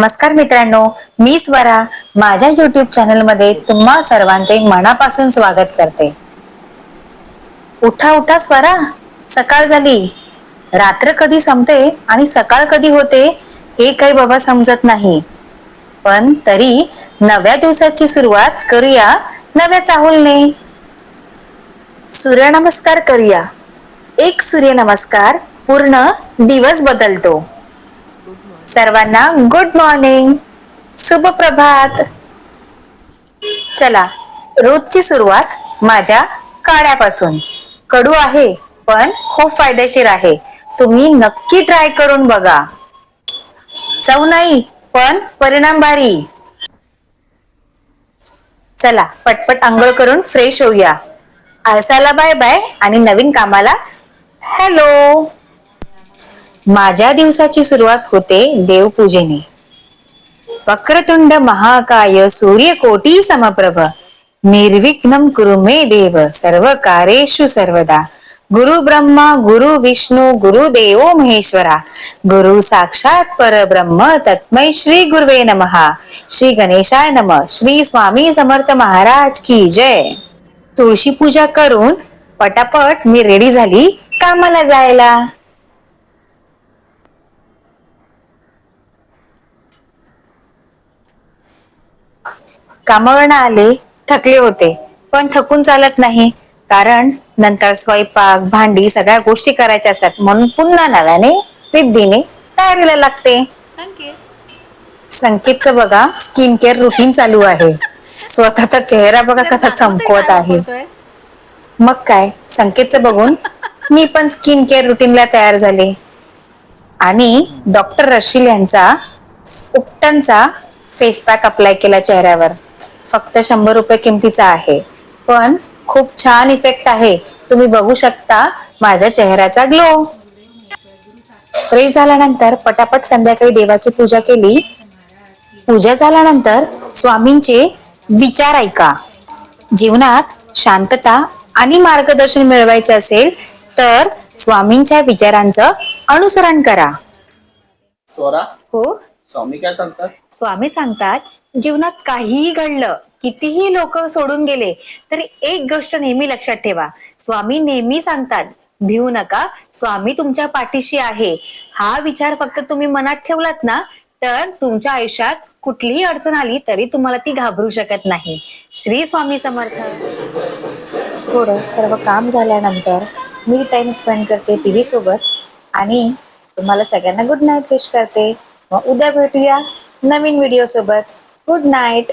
नमस्कार मित्रांनो मी स्वरा. माझ्या युट्यूब चॅनलमध्ये तुम्हा सर्वांचे मनापासून स्वागत करते. उठा उठा स्वरा. सकाळ झाली. रात्र कधी संपते आणि सकाळ कधी होते हे काही बाबा समजत नाही. पण तरी नव्या दिवसाची सुरुवात करूया नव्या चाहुलने. सूर्यनमस्कार करूया. एक सूर्यनमस्कार पूर्ण दिवस बदलतो. सर्वांना गुड मॉर्निंग शुभ प्रभात चला रोजची सुरुवात माझ्या काड्यापासून. कडू आहे पण खूप फायदेशीर आहे. तुम्ही नक्की ट्राय करून बघा. चव नाही पण परिणाम भारी. चला पटपट आंघोळ करून फ्रेश होऊया. आळसाला बाय बाय आणि नवीन कामाला हॅलो माझ्या दिवसाची सुरुवात होते देवपूजेने. वक्रतुंड महाकाय सूर्यकोटी समप्रभ. निर्विघ्नम कुरु मे देव सर्व कार्येषु सर्वदा. गुरु ब्रह्मा गुरु विष्णू गुरु देवो महेश्वरा. गुरु साक्षात परब्रह्म तत्मै श्री गुरुवे नमहा श्री गणेशाय नम श्री स्वामी समर्थ महाराज की जय. तुळशी पूजा करून पटापट मी रेडी झाली कामाला जायला. कामावरनं आले थकले होते. पण थकून चालत नाही. कारण नंतर स्वयंपाक भांडी सगळ्या गोष्टी करायच्या असतात. म्हणून पुन्हा नव्याने जिद्दीने तयारीला लागते. संकेतचं बघा स्किन केअर रुटीन चालू आहे. स्वतःचा चेहरा बघा कसा चमकवत आहे. मग काय संकेतचं बघून मी पण स्किन केअर रुटीनला तयार झाले. आणि डॉक्टर रशील यांचा उपटनचा फेस पॅक अप्लाय केला चेहऱ्यावर. फक्त शंभर रुपये किमतीचा आहे. पण खूप छान इफेक्ट आहे. तुम्ही बघू शकता माझ्या चेहऱ्याचा ग्लो फ्रेश झाल्यानंतर पटापट संध्याकाळी देवाची पूजा केली. पूजा झाल्यानंतर स्वामींचे विचार ऐका. जीवनात शांतता आणि मार्गदर्शन मिळवायचे असेल तर स्वामींच्या विचारांचं अनुसरण करा. स्वरा? हो? स्वामी काय सांगतात? स्वामी सांगतात जीवनात काहीही घडलं कितीही लोक सोडून गेले तरी एक गोष्ट नेहमी लक्षात ठेवा. स्वामी नेहमी सांगतात भिवू नका स्वामी तुमच्या पाठीशी आहे. हा विचार फक्त तुम्ही मनात ठेवलात ना तर तुमच्या आयुष्यात कुठलीही अडचण आली तरी तुम्हाला ती घाबरू शकत नाही. श्री स्वामी समर्थ. थोडं सर्व काम झाल्यानंतर मी टाइम स्पेंड करते टीव्ही सोबत आणि तुम्हाला सगळ्यांना गुड नाईट विश करते. उद्या भेटूया नवीन व्हिडिओ सोबत. Good night